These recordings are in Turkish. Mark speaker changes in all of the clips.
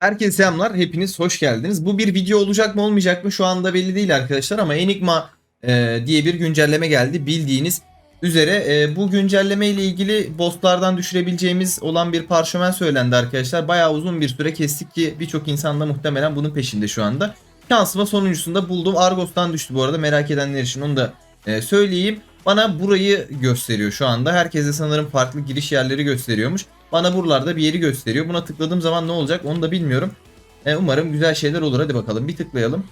Speaker 1: Herkese selamlar. Hepiniz hoş geldiniz. Bu bir video olacak mı olmayacak mı şu anda belli değil arkadaşlar ama Enigma e, diye bir güncelleme geldi. Bildiğiniz üzere e, bu güncelleme ile ilgili bosslardan düşürebileceğimiz olan bir parşömen söylendi arkadaşlar. Bayağı uzun bir süre kestik ki birçok insan da muhtemelen bunun peşinde şu anda. Şansıma sonuncusunda buldum. Argos'tan düştü bu arada merak edenler için onu da e, söyleyeyim. Bana burayı gösteriyor şu anda. Herkese sanırım farklı giriş yerleri gösteriyormuş. Bana buralarda bir yeri gösteriyor. Buna tıkladığım zaman ne olacak onu da bilmiyorum. E, umarım güzel şeyler olur. Hadi bakalım bir tıklayalım.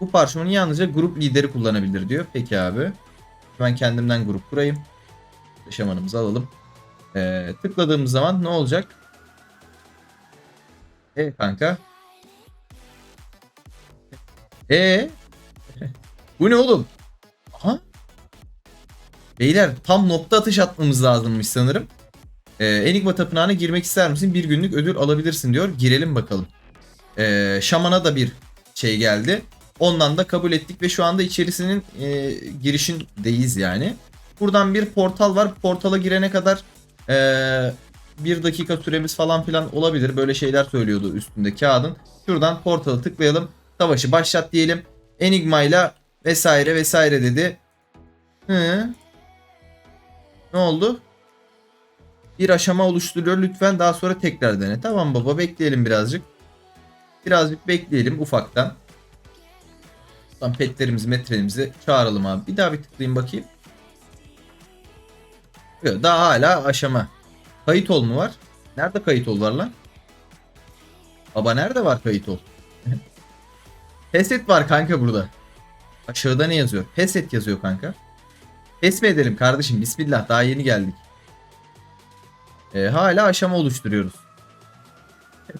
Speaker 1: Bu parşömeni yalnızca grup lideri kullanabilir diyor. Peki abi. Ben kendimden grup kurayım. Şamanımızı alalım. E, tıkladığımız zaman ne olacak? E kanka. E Bu ne oğlum? Beyler tam nokta atış atmamız lazımmış sanırım. Ee, Enigma Tapınağı'na girmek ister misin? Bir günlük ödül alabilirsin diyor. Girelim bakalım. Ee, Şaman'a da bir şey geldi. Ondan da kabul ettik ve şu anda içerisinin e, girişindeyiz yani. Buradan bir portal var. Portala girene kadar e, bir dakika süremiz falan filan olabilir. Böyle şeyler söylüyordu üstünde kağıdın. Şuradan portalı tıklayalım. Savaşı başlat diyelim. Enigma ile vesaire vesaire dedi. Hı. Ne oldu? Bir aşama oluşturuyor. Lütfen daha sonra tekrar dene. Tamam baba bekleyelim birazcık. Birazcık bekleyelim ufaktan. Tam petlerimizi metrelerimizi çağıralım abi. Bir daha bir tıklayayım bakayım. Daha hala aşama. Kayıt ol mu var? Nerede kayıt ol var lan? Baba nerede var kayıt ol? Peset var kanka burada. Aşağıda ne yazıyor? Peset yazıyor kanka. Pes mi edelim kardeşim? Bismillah daha yeni geldik. Ee, hala aşama oluşturuyoruz.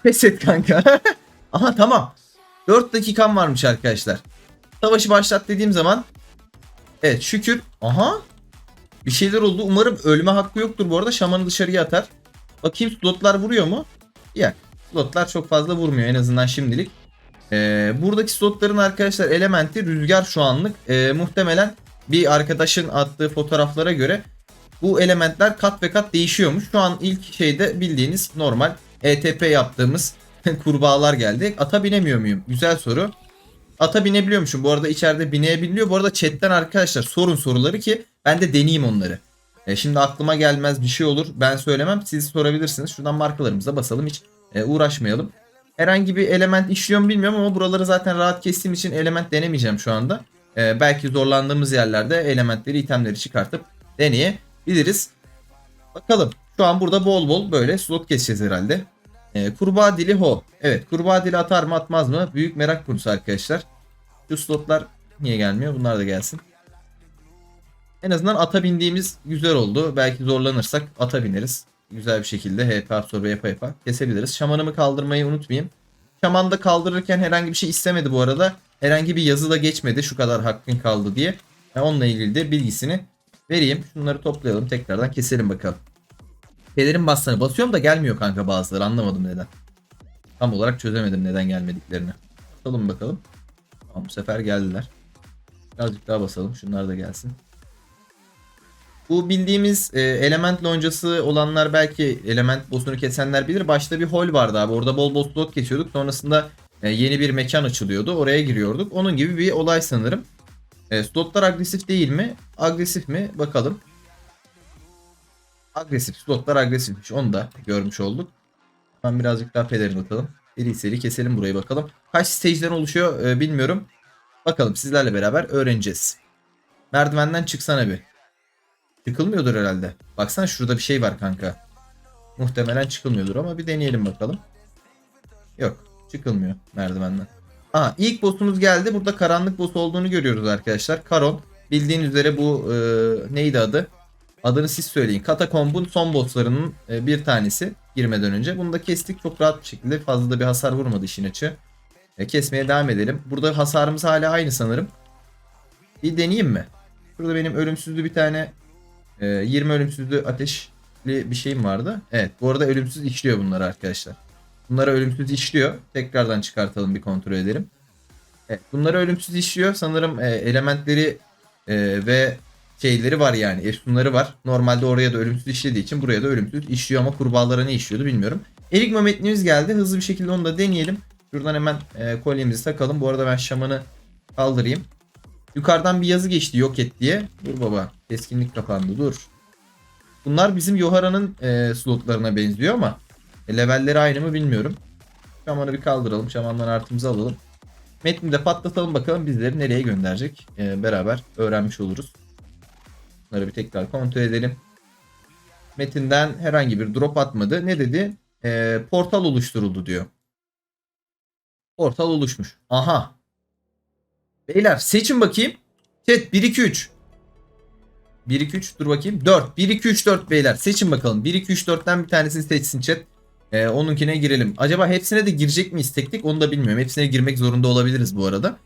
Speaker 1: Pes et kanka. Aha tamam. 4 dakikam varmış arkadaşlar. Savaşı başlat dediğim zaman Evet şükür. Aha. Bir şeyler oldu. Umarım ölme hakkı yoktur bu arada. Şamanı dışarıya atar. Bakayım slotlar vuruyor mu? Ya slotlar çok fazla vurmuyor en azından şimdilik. Ee, buradaki slotların arkadaşlar elementi rüzgar şu anlık. Ee, muhtemelen bir arkadaşın attığı fotoğraflara göre bu elementler kat ve kat değişiyormuş. Şu an ilk şeyde bildiğiniz normal ETP yaptığımız kurbağalar geldi. Ata binemiyor muyum? Güzel soru. Ata binebiliyormuşum. Bu arada içeride binebiliyor. Bu arada chatten arkadaşlar sorun soruları ki ben de deneyeyim onları. E, şimdi aklıma gelmez bir şey olur. Ben söylemem. Siz sorabilirsiniz. Şuradan markalarımıza basalım. Hiç e, uğraşmayalım. Herhangi bir element işliyor mu bilmiyorum ama buraları zaten rahat kestiğim için element denemeyeceğim şu anda. E, belki zorlandığımız yerlerde elementleri, itemleri çıkartıp deneyebiliriz. Bakalım. Şu an burada bol bol böyle slot keseceğiz herhalde. Ee, kurbağa dili ho. Evet kurbağa dili atar mı atmaz mı? Büyük merak konusu arkadaşlar. Şu slotlar niye gelmiyor? Bunlar da gelsin. En azından ata bindiğimiz güzel oldu. Belki zorlanırsak ata bineriz. Güzel bir şekilde HP absorbe yapa yapa kesebiliriz. Şamanımı kaldırmayı unutmayayım. Şaman da kaldırırken herhangi bir şey istemedi bu arada. Herhangi bir yazı da geçmedi şu kadar hakkın kaldı diye. Yani onunla ilgili de bilgisini vereyim. Şunları toplayalım tekrardan keselim bakalım. Pelerin bastığını basıyorum da gelmiyor kanka bazıları anlamadım neden. Tam olarak çözemedim neden gelmediklerini. Basalım bakalım. Tamam bu sefer geldiler. Birazcık daha basalım şunlar da gelsin. Bu bildiğimiz e, element loncası olanlar belki element boss'unu kesenler bilir. Başta bir hol vardı abi. Orada bol bol slot kesiyorduk. Sonrasında e, yeni bir mekan açılıyordu. Oraya giriyorduk. Onun gibi bir olay sanırım. E, slotlar agresif değil mi? Agresif mi? Bakalım. Agresif. Slotlar agresifmiş. Onu da görmüş olduk. Ben birazcık daha pelerin atalım. Seri seri keselim burayı bakalım. Kaç stage'den oluşuyor e, bilmiyorum. Bakalım sizlerle beraber öğreneceğiz. Merdivenden çıksana bir. Çıkılmıyordur herhalde. Baksana şurada bir şey var kanka. Muhtemelen çıkılmıyordur ama bir deneyelim bakalım. Yok. Çıkılmıyor merdivenden. Aa ilk boss'umuz geldi. Burada karanlık boss olduğunu görüyoruz arkadaşlar. Karon. Bildiğin üzere bu e, neydi adı? Adını siz söyleyin. Katakomb'un son bosslarının e, bir tanesi girmeden önce. Bunu da kestik çok rahat bir şekilde. Fazla da bir hasar vurmadı işin açı. E, kesmeye devam edelim. Burada hasarımız hala aynı sanırım. Bir deneyeyim mi? Burada benim ölümsüzlü bir tane e, 20 ölümsüzlü ateşli bir şeyim vardı. Evet bu arada ölümsüz işliyor bunlar arkadaşlar. Bunlara ölümsüz işliyor. Tekrardan çıkartalım bir kontrol edelim. Evet, bunları ölümsüz işliyor. Sanırım e, elementleri e, ve şeyleri var yani. Efsunları var. Normalde oraya da ölümsüz işlediği için buraya da ölümsüz işliyor ama kurbağalara ne işliyordu bilmiyorum. Enigma metnimiz geldi. Hızlı bir şekilde onu da deneyelim. Şuradan hemen e, kolyemizi takalım. Bu arada ben şamanı kaldırayım. Yukarıdan bir yazı geçti yok et diye. Dur baba. Keskinlik kapandı dur. Bunlar bizim Yohara'nın e, slotlarına benziyor ama e, levelleri aynı mı bilmiyorum. Şamanı bir kaldıralım. Şamandan artımızı alalım. Metni de patlatalım bakalım bizleri nereye gönderecek. E, beraber öğrenmiş oluruz. Bunları bir tekrar kontrol edelim. Metinden herhangi bir drop atmadı. Ne dedi? E, portal oluşturuldu diyor. Portal oluşmuş. Aha. Beyler seçin bakayım. Chat 1 2 3. 1 2 3 dur bakayım. 4. 1 2 3 4 beyler. Seçin bakalım. 1 2 3 4'ten bir tanesini seçsin chat. Ee, onunkine girelim. Acaba hepsine de girecek miyiz tek tek onu da bilmiyorum. Hepsine girmek zorunda olabiliriz bu arada.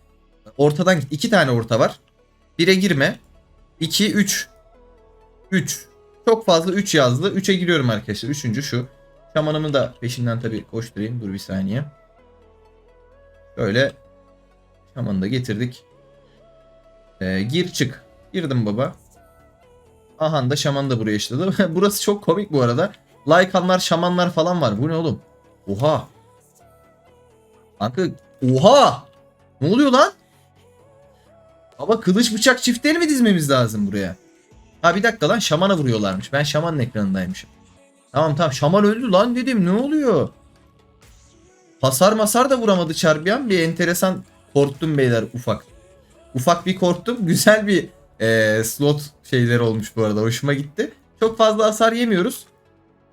Speaker 1: Ortadan. 2 tane orta var. 1'e girme. 2 3. 3. Çok fazla 3 yazdı. 3'e giriyorum arkadaşlar. Üçüncü şu. Şamanımı da peşinden tabii koşturayım. Dur bir saniye. Böyle şamanı da getirdik. Ee, gir çık. Girdim baba. Ahan da şaman da buraya işledi. Burası çok komik bu arada. Laykanlar, şamanlar falan var. Bu ne oğlum? Oha. Kanka oha. Ne oluyor lan? Baba kılıç bıçak çiftleri mi dizmemiz lazım buraya? Ha bir dakika lan şamana vuruyorlarmış. Ben şamanın ekranındaymışım. Tamam tamam şaman öldü lan dedim ne oluyor? Hasar masar da vuramadı çarpıyan bir enteresan korktum beyler ufak. Ufak bir korktum. Güzel bir e, slot şeyleri olmuş bu arada. Hoşuma gitti. Çok fazla hasar yemiyoruz.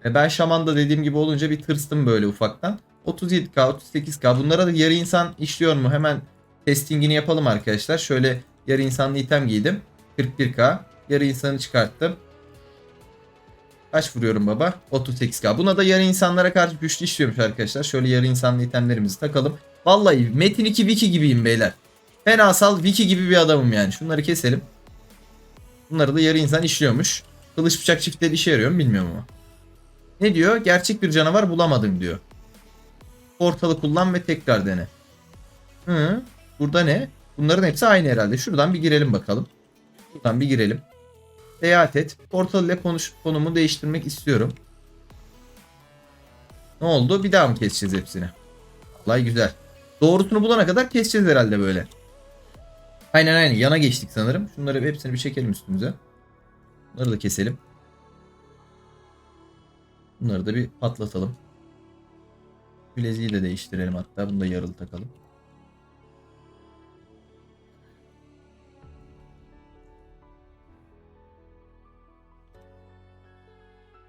Speaker 1: E, ben şamanda dediğim gibi olunca bir tırstım böyle ufaktan. 37k, 38k. Bunlara da yarı insan işliyor mu? Hemen testingini yapalım arkadaşlar. Şöyle yarı insanlı item giydim. 41k. Yarı insanı çıkarttım. Kaç vuruyorum baba? 38k. Buna da yarı insanlara karşı güçlü işliyormuş arkadaşlar. Şöyle yarı insanlı itemlerimizi takalım. Vallahi Metin 2 Wiki gibiyim beyler. Fenasal Wiki gibi bir adamım yani. Şunları keselim. Bunları da yarı insan işliyormuş. Kılıç bıçak çiftleri işe yarıyor mu bilmiyorum ama. Ne diyor? Gerçek bir canavar bulamadım diyor. Portalı kullan ve tekrar dene. Hı, burada ne? Bunların hepsi aynı herhalde. Şuradan bir girelim bakalım. Şuradan bir girelim. Seyahat et. Portal ile konuş konumu değiştirmek istiyorum. Ne oldu? Bir daha mı keseceğiz hepsini? Vallahi güzel. Doğrusunu bulana kadar keseceğiz herhalde böyle. Aynen aynen yana geçtik sanırım. Şunları hepsini bir çekelim üstümüze. Bunları da keselim. Bunları da bir patlatalım. Bileziği de değiştirelim hatta. Bunu da yarılı takalım.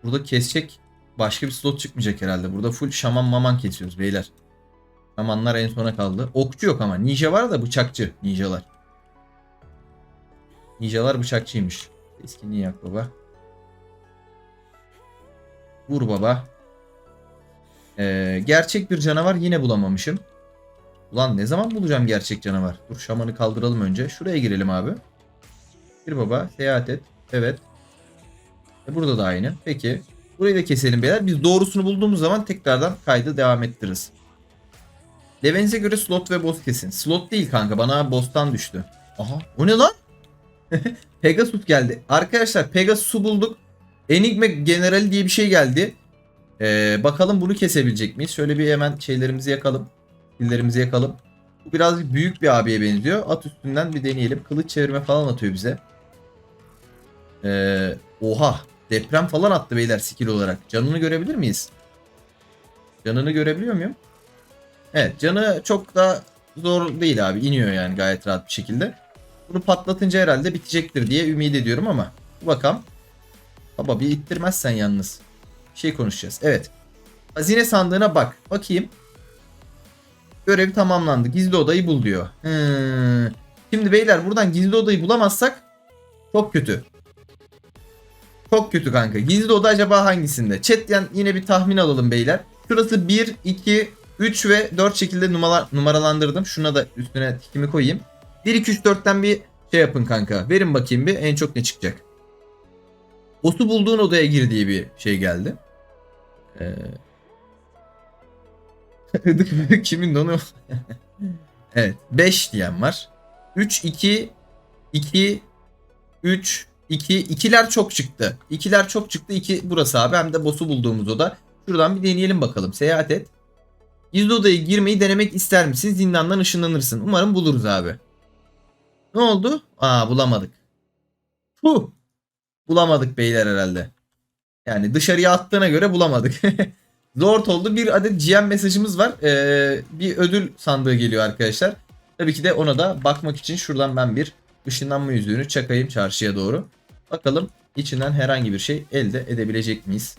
Speaker 1: Burada kesecek başka bir slot çıkmayacak herhalde. Burada full şaman maman kesiyoruz beyler. Şamanlar en sona kaldı. Okçu yok ama. Ninja var da bıçakçı ninjalar. Ninjalar bıçakçıymış. Keskinliği yak baba. Vur baba. Ee, gerçek bir canavar yine bulamamışım. Ulan ne zaman bulacağım gerçek canavar? Dur şamanı kaldıralım önce. Şuraya girelim abi. Gir baba. Seyahat et. Evet. E burada da aynı. Peki. Burayı da keselim beyler. Biz doğrusunu bulduğumuz zaman tekrardan kaydı devam ettiririz. Levenize göre slot ve boss kesin. Slot değil kanka. Bana boss'tan düştü. Aha. O ne lan? Pegasus geldi. Arkadaşlar Pegasus'u bulduk. Enigma Generali diye bir şey geldi. Ee, bakalım bunu kesebilecek miyiz? Şöyle bir hemen şeylerimizi yakalım. Pillerimizi yakalım. Bu biraz büyük bir abiye benziyor. At üstünden bir deneyelim. Kılıç çevirme falan atıyor bize. Ee, oha. Deprem falan attı beyler skill olarak. Canını görebilir miyiz? Canını görebiliyor muyum? Evet canı çok da zor değil abi. İniyor yani gayet rahat bir şekilde. Bunu patlatınca herhalde bitecektir diye ümit ediyorum ama. Bakalım. Baba bir ittirmezsen yalnız. Şey konuşacağız. Evet. Hazine sandığına bak. Bakayım. Görev tamamlandı. Gizli odayı bul diyor. Hmm. Şimdi beyler buradan gizli odayı bulamazsak çok kötü. Çok kötü kanka. Gizli oda acaba hangisinde? Chatten yine bir tahmin alalım beyler. Şurası 1, 2, 3 ve 4 şekilde numara, numaralandırdım. Şuna da üstüne tikimi koyayım. 1, 2, 3, 4'ten bir şey yapın kanka. Verin bakayım bir en çok ne çıkacak. Boss'u bulduğun odaya gir diye bir şey geldi. Ee... Kimin onu? evet 5 diyen var. 3, 2, 2, 3, 2 ikiler çok çıktı. İkiler çok çıktı. 2 burası abi. Hem de boss'u bulduğumuz oda. Şuradan bir deneyelim bakalım. Seyahat et. Gizli odaya girmeyi denemek ister misin? Zindandan ışınlanırsın. Umarım buluruz abi. Ne oldu? Aa bulamadık. Huh. Bulamadık beyler herhalde. Yani dışarıya attığına göre bulamadık. Zor oldu. Bir adet GM mesajımız var. Ee, bir ödül sandığı geliyor arkadaşlar. Tabii ki de ona da bakmak için şuradan ben bir ışınlanma yüzüğünü çakayım çarşıya doğru. Bakalım içinden herhangi bir şey elde edebilecek miyiz?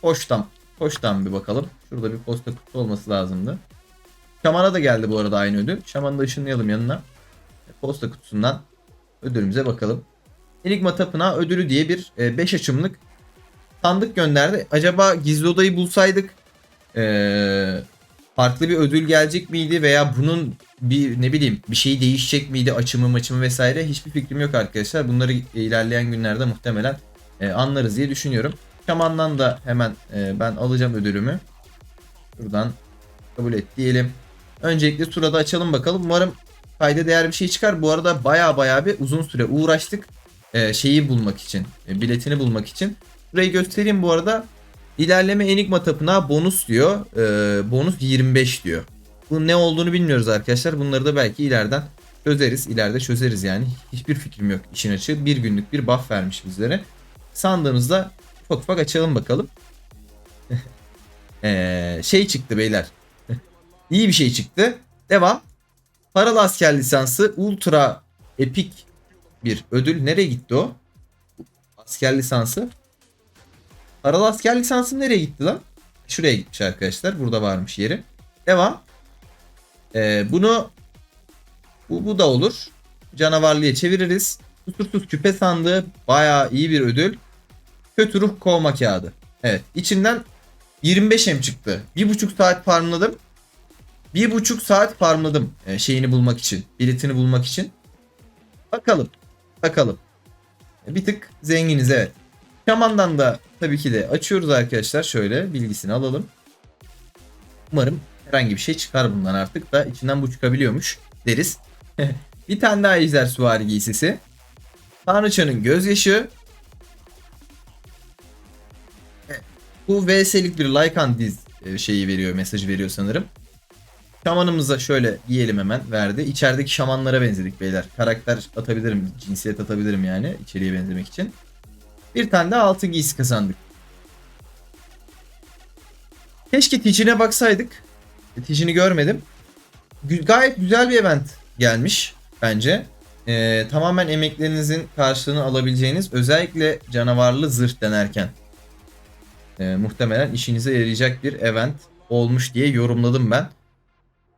Speaker 1: Hoştan, hoştan bir bakalım. Şurada bir posta kutusu olması lazımdı. Şaman'a da geldi bu arada aynı ödül. Şaman'ı da ışınlayalım yanına. Posta kutusundan ödülümüze bakalım. Enigma Tapınağı ödülü diye bir 5 açımlık sandık gönderdi. Acaba gizli odayı bulsaydık ee, farklı bir ödül gelecek miydi veya bunun bir ne bileyim bir şey değişecek miydi açımı maçımı vesaire hiçbir fikrim yok arkadaşlar. Bunları ilerleyen günlerde muhtemelen e, anlarız diye düşünüyorum. Şaman'dan da hemen e, ben alacağım ödülümü. Şuradan kabul et diyelim. Öncelikle turada açalım bakalım. Umarım kayda değer bir şey çıkar. Bu arada baya baya bir uzun süre uğraştık. E, şeyi bulmak için. e, biletini bulmak için. Burayı göstereyim bu arada. İlerleme Enigma Tapınağı bonus diyor. E, bonus 25 diyor. Bu ne olduğunu bilmiyoruz arkadaşlar. Bunları da belki ileriden çözeriz. İleride çözeriz yani. Hiçbir fikrim yok işin açığı. Bir günlük bir buff vermiş bizlere. Sandığımızda ufak ufak açalım bakalım. Şey çıktı beyler. İyi bir şey çıktı. Devam. Paralı asker lisansı ultra epik bir ödül. Nereye gitti o? Asker lisansı. Paralı asker lisansı nereye gitti lan? Şuraya gitmiş arkadaşlar. Burada varmış yeri. Devam. Ee, bunu bu, bu da olur. Canavarlıya çeviririz. Kusursuz küpe sandığı bayağı iyi bir ödül. Kötü ruh kovma kağıdı. Evet. içinden 25 em çıktı. Bir buçuk saat farmladım. Bir buçuk saat farmladım e, şeyini bulmak için. Biletini bulmak için. Bakalım. Bakalım. E, Bir tık zenginiz evet. Şaman'dan da tabii ki de açıyoruz arkadaşlar. Şöyle bilgisini alalım. Umarım herhangi bir şey çıkar bundan artık da içinden bu çıkabiliyormuş deriz. bir tane daha ejder süvari giysisi. Tanrıçanın gözyaşı. Evet, Bu VS'lik bir Lycan diz e, şeyi veriyor, mesajı veriyor sanırım. Şamanımıza şöyle giyelim hemen verdi. İçerideki şamanlara benzedik beyler. Karakter atabilirim, cinsiyet atabilirim yani içeriye benzemek için. Bir tane de altın giysi kazandık. Keşke Tichin'e baksaydık. Tichin'i görmedim. Gü- gayet güzel bir event gelmiş bence. Ee, tamamen emeklerinizin karşılığını alabileceğiniz özellikle canavarlı zırh denerken e, muhtemelen işinize yarayacak bir event olmuş diye yorumladım ben.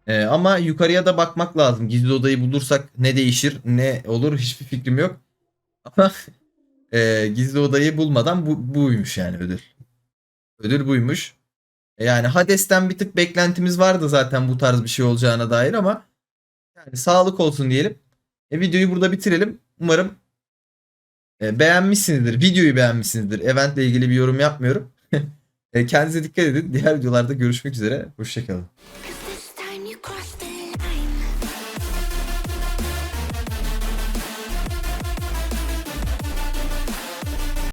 Speaker 1: Ee, ama yukarıya da bakmak lazım. Gizli odayı bulursak ne değişir ne olur hiçbir fikrim yok. Ama e, gizli odayı bulmadan bu, buymuş yani ödül. Ödül buymuş. E, Yani Hades'ten bir tık beklentimiz vardı zaten bu tarz bir şey olacağına dair ama yani sağlık olsun diyelim. E, videoyu burada bitirelim. Umarım e, beğenmişsinizdir. Videoyu beğenmişsinizdir. Eventle ilgili bir yorum yapmıyorum. e, kendinize dikkat edin. Diğer videolarda görüşmek üzere. Hoşçakalın.